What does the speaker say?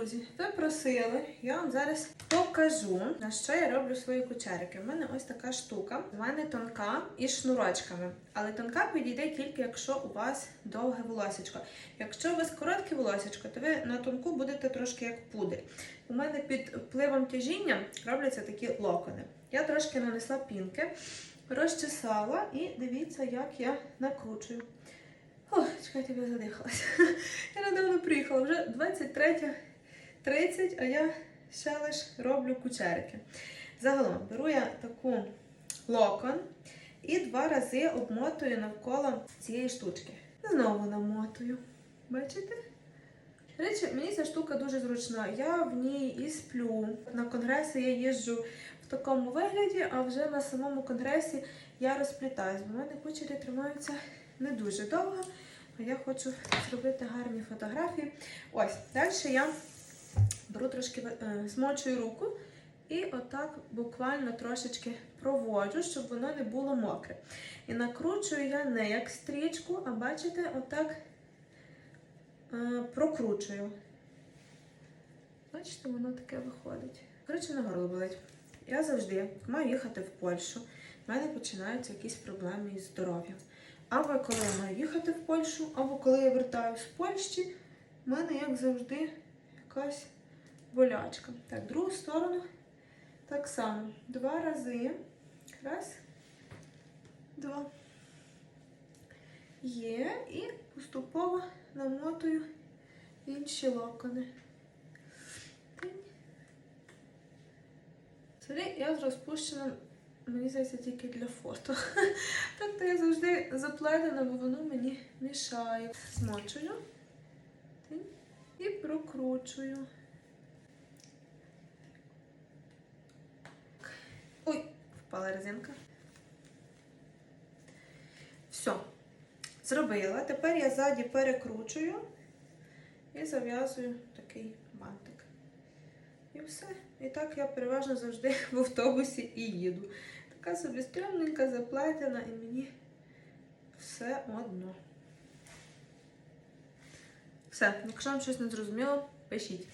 друзі, ви просили, я вам зараз покажу, на що я роблю свої кучерики. У мене ось така штука. У мене тонка із шнурочками. Але тонка підійде тільки, якщо у вас довге волосечко. Якщо у вас коротке волосечко, то ви на тонку будете трошки як пудель. У мене під впливом тяжіння робляться такі локони. Я трошки нанесла пінки, розчесала і дивіться, як я накручую. Ох, чекайте, я задихалася. Я недавно приїхала, вже 23.30, а я ще лиш роблю кучерики. Загалом беру я таку локон і два рази обмотую навколо цієї штучки. Знову намотую. Бачите? Речі, мені ця штука дуже зручна. Я в ній і сплю. На конгреси я їжджу в такому вигляді, а вже на самому конгресі я розплітаюсь, бо в мене кучері тримаються не дуже довго. Я хочу зробити гарні фотографії. Ось, далі я беру трошки е, змочую руку і отак буквально трошечки проводжу, щоб воно не було мокре. І накручую я не як стрічку, а бачите, отак е, прокручую. Бачите, воно таке виходить. Коротше, на горло болить. Я завжди маю їхати в Польщу. В мене починаються якісь проблеми із здоров'ям. Або коли я маю їхати в Польщу, або коли я вертаюсь з Польщі, в мене, як завжди, якась болячка. Так, другу сторону так само. Два рази. Раз, два. Є. І поступово намотую інші локони. Смотри, я з розпущеним, мені здається, тільки для фото. Так то я завжди заплетена, бо воно мені мішає. Змочую і прокручую. Впала резинка. Все. Зробила. Тепер я ззаді перекручую і зав'язую такий бантик. І все. І так я переважно завжди в автобусі і їду. Така собі стрімненька, заплетена, і мені все одно. Все, якщо вам щось не зрозуміло, пишіть.